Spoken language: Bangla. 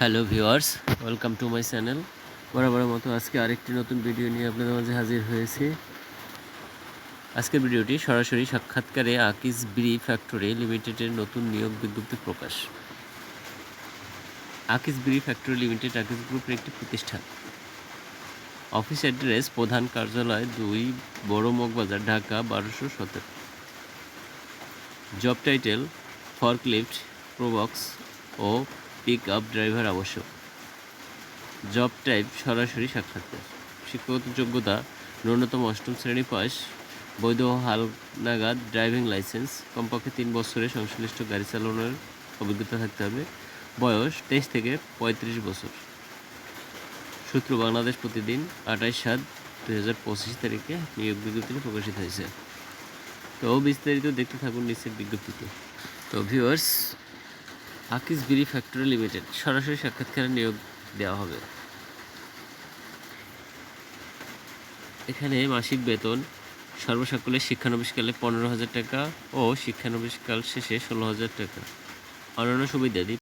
Hello viewers, welcome to my channel. বরাবর মতো আজকে আরেকটি নতুন ভিডিও নিয়ে আপনাদের মাঝে হাজির হয়েছি। আজকের ভিডিওটি সরাসরি সাক্ষাৎকারে আকিস ব্রি ফ্যাক্টরি লিমিটেডের নতুন নিয়োগ বিজ্ঞপ্তি প্রকাশ। আকিস ব্রি ফ্যাক্টরি লিমিটেড, আকিস গ্রুপের একটি প্রতিষ্ঠান। অফিস অ্যাড্রেস, প্রধান কার্যালয় দুই, বড় মগবাজার, ঢাকা, বারোশো সতেরো। জব টাইটেল, ফর্কলিফট, প্রোবক্স ও পিক আপ ড্রাইভার আবশ্যক। জব টাইপ সরাসরি সাক্ষাৎকার। শিক্ষাগত যোগ্যতা ন্যূনতম অষ্টম শ্রেণি পাস, বৈধ হালনাগাদ ড্রাইভিং লাইসেন্স কমপক্ষে তিন বছরের সংশ্লিষ্ট গাড়ি চালানোর অভিজ্ঞতা থাকতে হবে। বয়স তেইশ থেকে পঁয়ত্রিশ বছর। সূত্র বাংলাদেশ প্রতিদিন আঠাইশ সাত দুই হাজার পঁচিশ তারিখে নিয়োগ বিজ্ঞপ্তিটি প্রকাশিত হয়েছে। তো বিস্তারিত দেখতে থাকুন নিচের বিজ্ঞপ্তিতে। তো ভিউয়ার্স আকিস গিরি ফ্যাক্টরি লিমিটেড, সরাসরি সাক্ষাৎকারে নিয়োগ দেওয়া হবে। এখানে মাসিক বেতন, সর্বসাকুল্যে শিক্ষানবিশকালে পনেরো হাজার টাকা ও শিক্ষানবিশকাল শেষে ষোলো হাজার টাকা। অন্যান্য সুবিধাদি